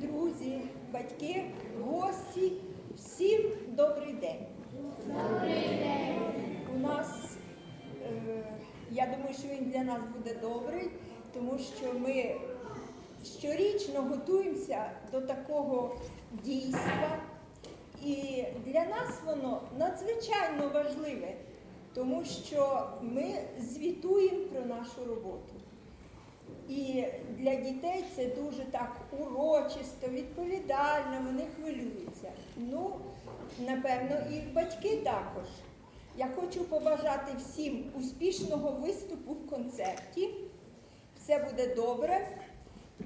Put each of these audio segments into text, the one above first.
друзі, батьки, гості, всім добрий день. Добрий день. У нас, е, я думаю, що він для нас буде добрий, тому що ми щорічно готуємося до такого дійства. І для нас воно надзвичайно важливе, тому що ми звітуємо про нашу роботу. І для дітей це дуже так урочисто, відповідально, вони хвилюються. Ну, напевно, і батьки також. Я хочу побажати всім успішного виступу в концерті. Все буде добре.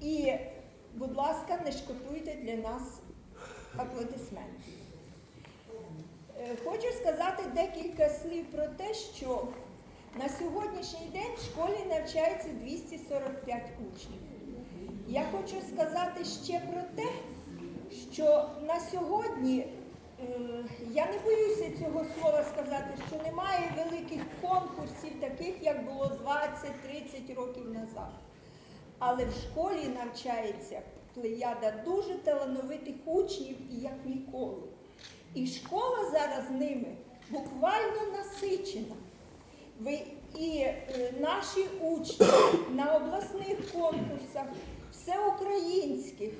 І, будь ласка, не шкодуйте для нас аплодисментів. Е, Хочу сказати декілька слів про те, що на сьогоднішній день в школі навчається 245 учнів. Я хочу сказати ще про те, що на сьогодні е, я не боюся цього слова сказати, що немає великих конкурсів, таких як було 20-30 років назад. Але в школі навчається плеяда дуже талановитих учнів як ніколи. І школа зараз ними буквально насичена. Ви і е, наші учні на обласних конкурсах, всеукраїнських,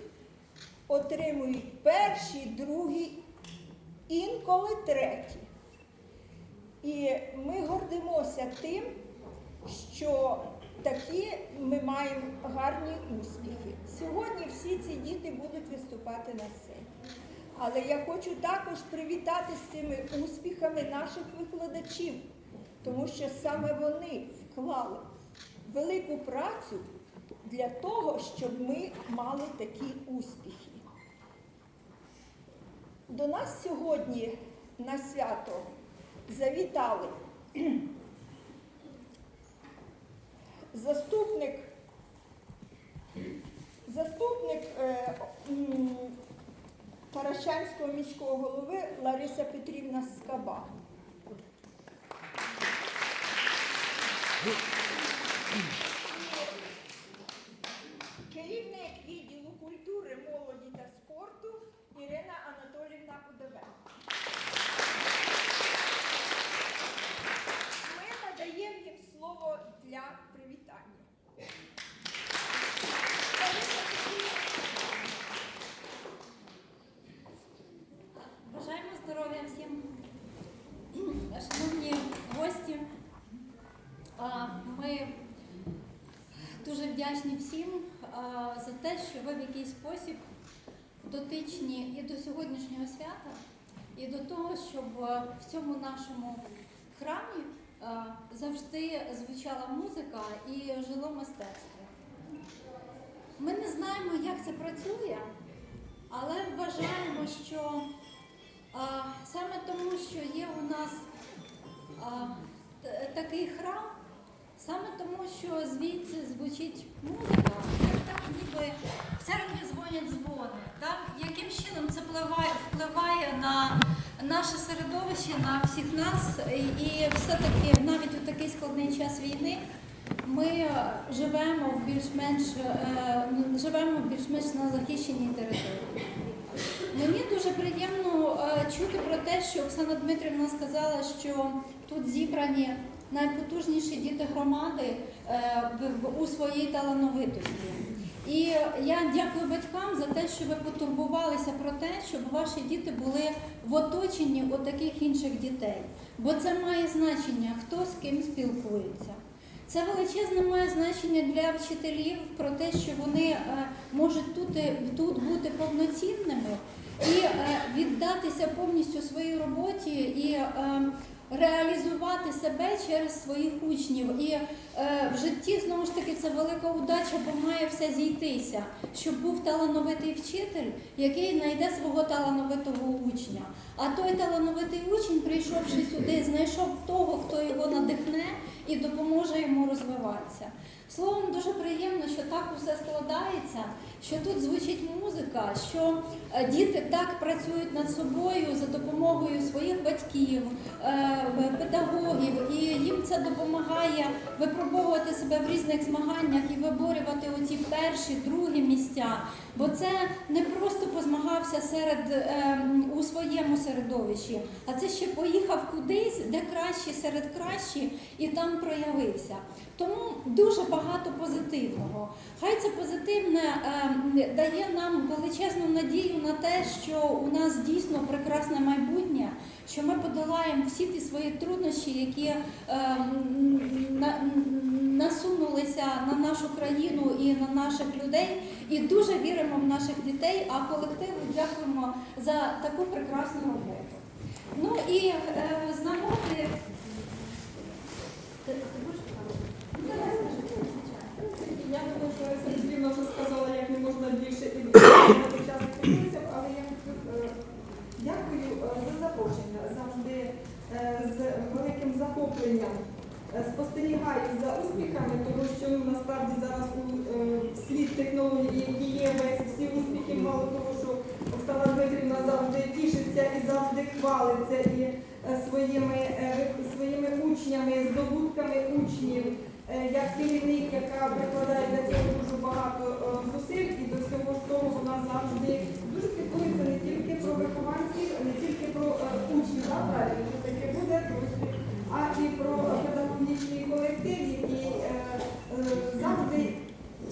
отримують перші, другі, інколи треті. І ми гордимося тим, що такі ми маємо гарні успіхи. Сьогодні всі ці діти будуть виступати на сцені. Але я хочу також привітати з цими успіхами наших викладачів, тому що саме вони вклали велику працю для того, щоб ми мали такі успіхи. До нас сьогодні на свято завітали заступник, заступник е, м, Таращанського міського голови Лариса Петрівна Скаба. Керівник відділу культури, молоді та спорту Ірина Анатолівна Удовенко. Ми надаємо їм слово для привітання. Лариса Петрівна, Бажаємо здоров'я всім. Шановні гості, а, ми дуже вдячні всім а, за те, що ви в якийсь спосіб дотичні і до сьогоднішнього свята, і до того, щоб в цьому нашому храмі завжди звучала музика і жило мистецтво. Ми не знаємо, як це працює, але вважаємо, що саме тому, що є у нас такий храм, саме тому, що звідси звучить музика, так ніби в церкві дзвонять дзвони. Так? Яким чином це впливає, впливає на наше середовище, на всіх нас, і, все-таки навіть у такий складний час війни ми е, живемо в більш-менш е, живемо в більш-менш на захищеній території. Мені дуже приємно е, чути про те, що Оксана Дмитрівна сказала, що тут зібрані найпотужніші діти громади у своїй талановитості. І я дякую батькам за те, що ви потурбувалися про те, щоб ваші діти були в оточенні от інших дітей. Бо це має значення, хто з ким спілкується. Це величезне має значення для вчителів про те, що вони е, можуть тут, тут бути повноцінними і е, віддатися повністю своїй роботі і е, реалізувати себе через своїх учнів. І е, в житті знову ж таки це велика удача, бо має все зійтися, щоб був талановитий вчитель, який знайде свого талановитого учня. А той талановитий учень, прийшовши сюди, знайшов того, хто його надихне і допоможе йому розвиватися. Словом, дуже приємно, що так усе складається, що тут звучить музика, що е, діти так працюють над собою за допомогою своїх батьків, е, педагогів, і їм це допомагає випробовувати себе в різних змаганнях і виборювати оці перші, другі місця. Бо це не просто позмагався серед ем, у своєму середовищі, а це ще поїхав кудись, де кращі серед кращі, і там проявився. Тому дуже багато позитивного. Хай це позитивне ем, дає нам величезну надію на те, що у нас дійсно прекрасне майбутнє, що ми подолаємо всі ті свої труднощі, які на- насунулися на нашу країну і на наших людей, і дуже віримо в наших дітей. А колективу дякуємо за таку прекрасну роботу. Ну і е, з нагоди. Ти- ти будеш казати? Давай, скажи, звичайно. Я думаю, що Леся Петрівна вже сказала, як не можна більше і багато учасників курсів, але я е, дякую е, за запрошення. Завжди е, з великим захопленням е, спостерігаю за успіхами, тому що ну, насправді зараз у е, світ технологій, які є, весь всі успіхи, мало того, що Оксана Дмитрівна завжди тішиться і завжди хвалиться і е, своїми, е, своїми учнями, здобутками учнів. Е, як керівник, яка прикладає для цього дуже багато е, зусиль і до всього ж того вона завжди дуже піклується не тільки про вихованців, не тільки про е, учнів, да, правильно, що таке буде, друзі, а і про педагогічний колектив, який е, е, завжди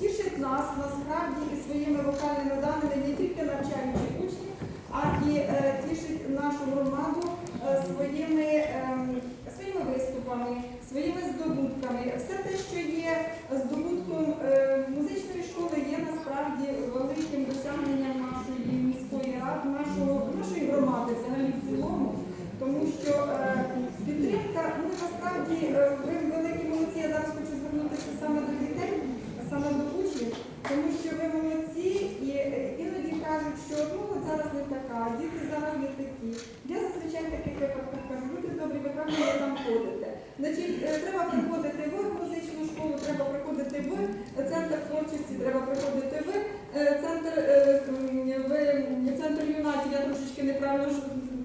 тішить нас насправді і своїми вокальними даними не тільки навчаючи учнів, а і тішить нашу громаду своїми, ем, своїми виступами, своїми здобутками. Все те, що є здобутком е, музичної школи, є насправді великим досягненням нашої міської ради, нашого, нашої громади взагалі в цілому. Тому що е, підтримка, ну насправді е, ви великі молодці, я зараз хочу звернутися саме до дітей, саме до учнів, тому що ви молодці і е, іноді кажуть, що ну от зараз не така, діти зараз не такі. Я зазвичай таких випадках кажу, люди добрі, ви правильно ви там ходите. Значить, е, треба приходити в музичну школу, треба приходити в центр творчості, треба приходити в е, центр е, в центр юнатів, я трошечки неправильно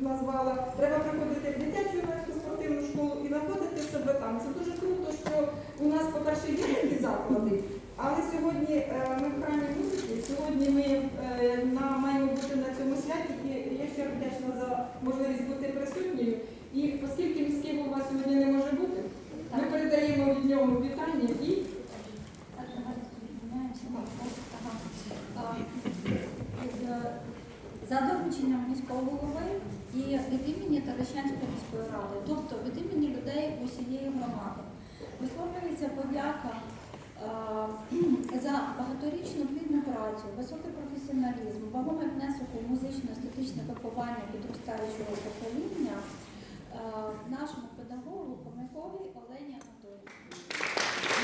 назвала. Треба приходити в дитячу юнацьку спортивну школу і знаходити себе там. Це дуже круто, що у нас, по-перше, є такі заклади. Але сьогодні ми в храмі музики, сьогодні ми е, на, маємо бути цьому і я щиро вдячна за можливість бути присутньою. І оскільки міський голова сьогодні не може бути, ми передаємо від нього вітання і За дорученням міського голови і від імені Таращанської міської ради, тобто від імені людей усієї громади, висловлюється подяка е, за багаторічну плідну працю, високий професіоналізм, вагомий внесок у музично-естетичне виховання підростаючого покоління е, нашому педагогу Хомяковій Олені Анатолійовні.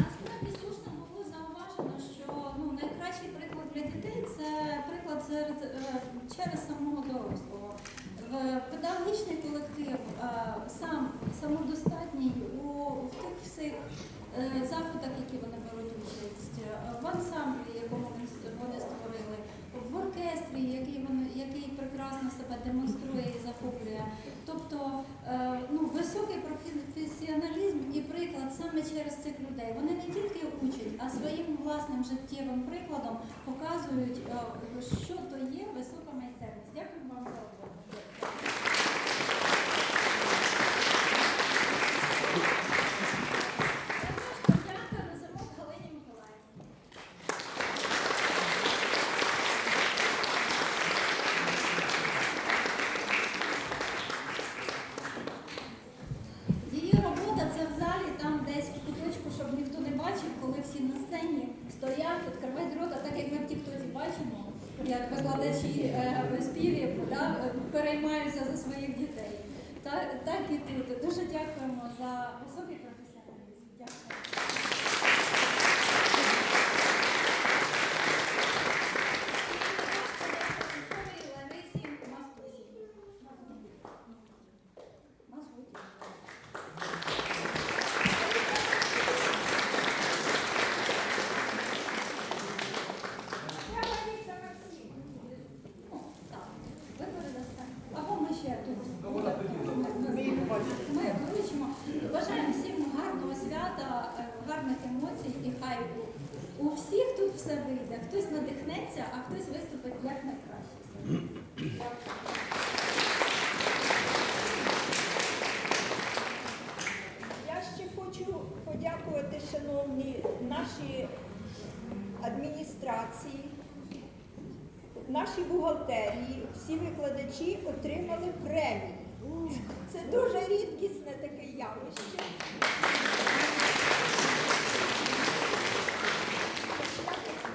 Насправді слушно було зауважено, що ну, найкращий приклад для дітей це приклад серед, е, через самого дорослого. В- Педагогічний колектив е, сам самодостатній у в тих всіх е, заходах, які вони беруть участь, е, в ансамблі, якому вони ст- вони створили, в оркестрі, який вони який прекрасно себе демонструє і захоплює. Тобто е, ну, високий професіоналізм і приклад саме через цих людей. Вони не тільки учать, а своїм власним життєвим прикладом показують, е, що то є висока майстерність. Дякую вам за увагу. Також подяка на замок Галині Миколаївні. Її робота це в залі, там десь в куточку, щоб ніхто не бачив, коли всі на сцені стоять, відкривають рота, так як ми в тіктоці бачимо, як викладачі е, в співі да, е, переймаються за своїх дітей. Так, так і тут. Дуже дякуємо за високий професіоналізм. Дякую. Ларисі Мастусі. Мазуті. свята, е, гарних емоцій і хай у, у всіх тут все вийде. Хтось надихнеться, а хтось виступить як найкраще. Я ще хочу подякувати, шановні наші адміністрації, нашій бухгалтерії. Всі викладачі отримали премії. Це дуже рідкісне таке явище.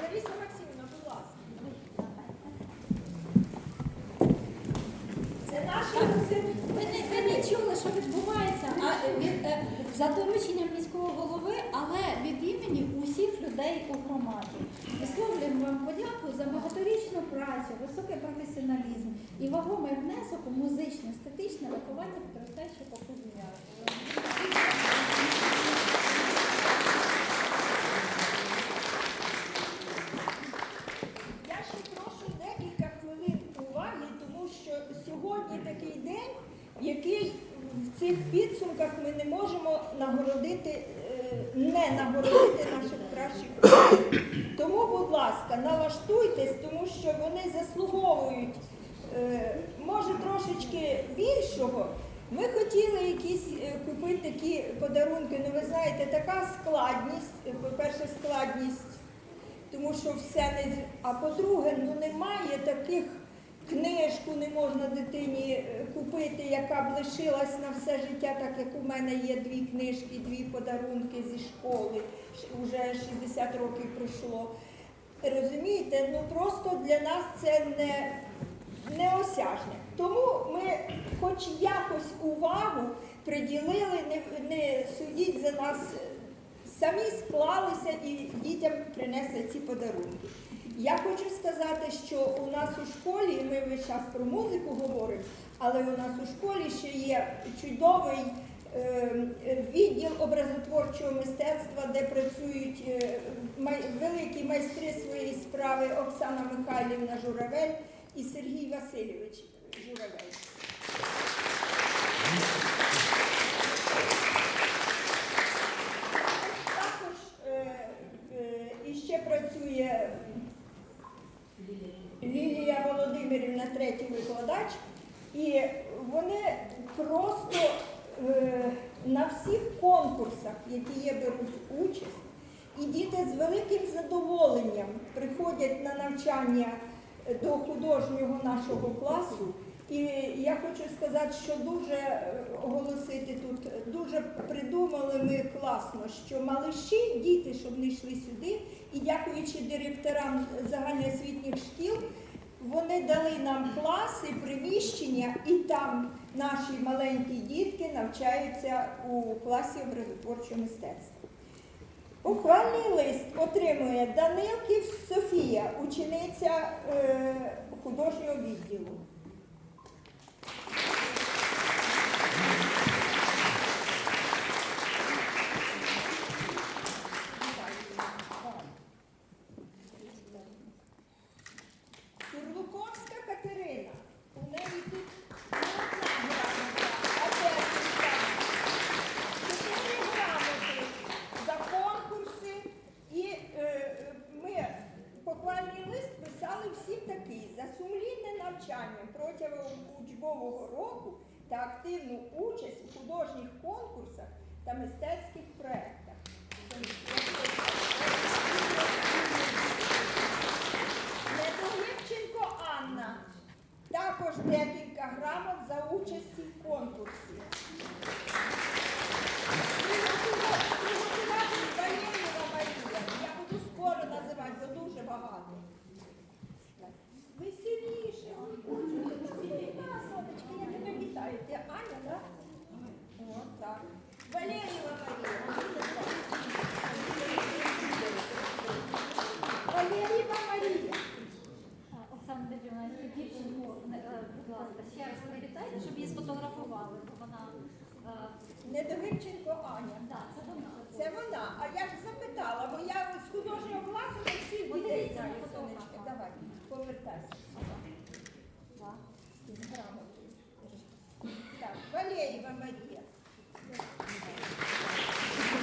Лариса Максимівна, будь ласка. Це не, чули, що відбувається, від, е, за дорученням міського голови, але від імені усіх людей у громаді. Висловлюємо вам подяку за багаторічну працю, професіоналізм і вагомий внесок у музичне, естетичне виховання підростаючих покоління. Я ще прошу декілька хвилин уваги, тому що сьогодні такий день, який в цих підсумках ми не можемо нагородити, е, не нагородити наших кращих. Тому, будь ласка, налаштуйтесь, тому що вони заслуговують, може, трошечки більшого. Ми хотіли якісь е, купити такі подарунки, ну ви знаєте, така складність, е, по-перше, складність тому що все не а по-друге, ну немає таких книжку, не можна дитині е, купити, яка б лишилась на все життя, так як у мене є дві книжки, дві подарунки зі школи. Уже 60 років пройшло. Розумієте, ну просто для нас це не, неосяжне. Тому ми хоч якось увагу приділили, не, не судіть за нас самі склалися і дітям принесли ці подарунки. Я хочу сказати, що у нас у школі, ми весь час про музику говоримо, але у нас у школі ще є чудовий е, відділ образотворчого мистецтва, де працюють е, великі майстри своєї справи Оксана Михайлівна Журавель і Сергій Васильович Журавель. Також е, е, іще працює Лілія Володимирівна, третій викладач, і вони просто е, на всіх конкурсах, які є, беруть участь, і діти з великим задоволенням приходять на навчання до художнього нашого класу. І я хочу сказати, що дуже е, оголосити тут, дуже придумали ми класно, що малиші, діти, щоб не йшли сюди, і дякуючи директорам загальноосвітніх шкіл, вони дали нам класи, приміщення, і там наші маленькі дітки навчаються у класі образотворчого мистецтва. Ухвальний лист отримує Данилків Софія, учениця е, художнього відділу. Сурлуковська Катерина. У неї тут не одна грамота, а декілька. Чотири грамоти за конкурси. І е, ми похвальний лист писали всім такий за сумлінне навчання протягом учбового року та активну участь художніх конкурсах та мистецьких проєктах. Недоглибченко Анна. Також декілька грамот за участі в конкурсі. Веселіше. Сонечки, я тебе вітаю. Ти Аня, так? О, так. Валерієва Марія. Валерієва Марія. Оксана Дмитрівна, дівчинку, будь ласка, ще раз привітайте, щоб її сфотографували, вона... е, Аня. Так, це вона. Це вона. А я ж запитала, бо я з художнього класу не всіх дітей знаю, Давай, повертайся. Так. З грамотою. Так, Валєєва Марія. Спасибо.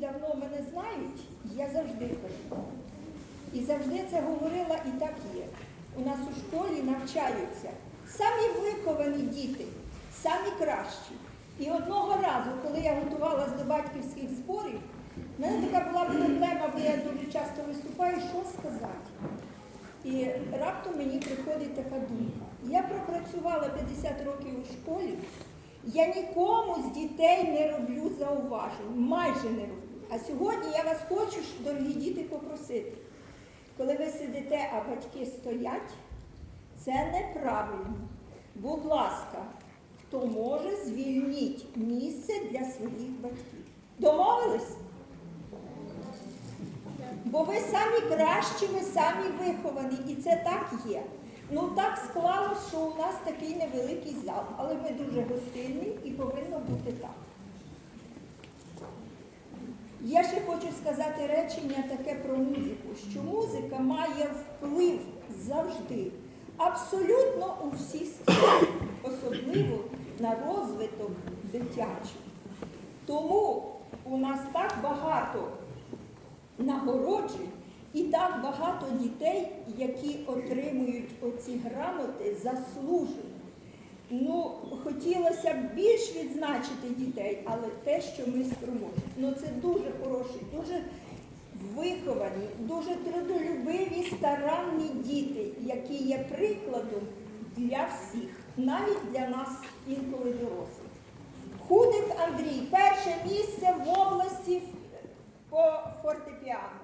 Давно мене знають, я завжди кажу. І завжди це говорила, і так є. У нас у школі навчаються самі виховані діти, самі кращі. І одного разу, коли я готувалася до батьківських зборів, в мене така була проблема, бо я дуже часто виступаю, що сказати. І раптом мені приходить така думка. Я пропрацювала 50 років у школі, я нікому з дітей не роблю зауважень, майже не роблю. А сьогодні я вас хочу, дорогі діти, попросити. Коли ви сидите, а батьки стоять, це неправильно. Будь ласка, хто може, звільніть місце для своїх батьків. Домовились? Бо ви самі кращі, ви самі виховані, і це так є. Ну так склалось, що у нас такий невеликий зал, але ми дуже гостинні і повинно бути так. Я ще хочу сказати речення таке про музику, що музика має вплив завжди, абсолютно у всі сфери, особливо на розвиток дитячий. Тому у нас так багато нагороджень і так багато дітей, які отримують оці грамоти заслужено. Ну, хотілося б більш відзначити дітей, але те, що ми спроможні. Ну це дуже хороші, дуже виховані, дуже трудолюбиві, старанні діти, які є прикладом для всіх, навіть для нас інколи дорослих. Худик Андрій, перше місце в області по фортепіано.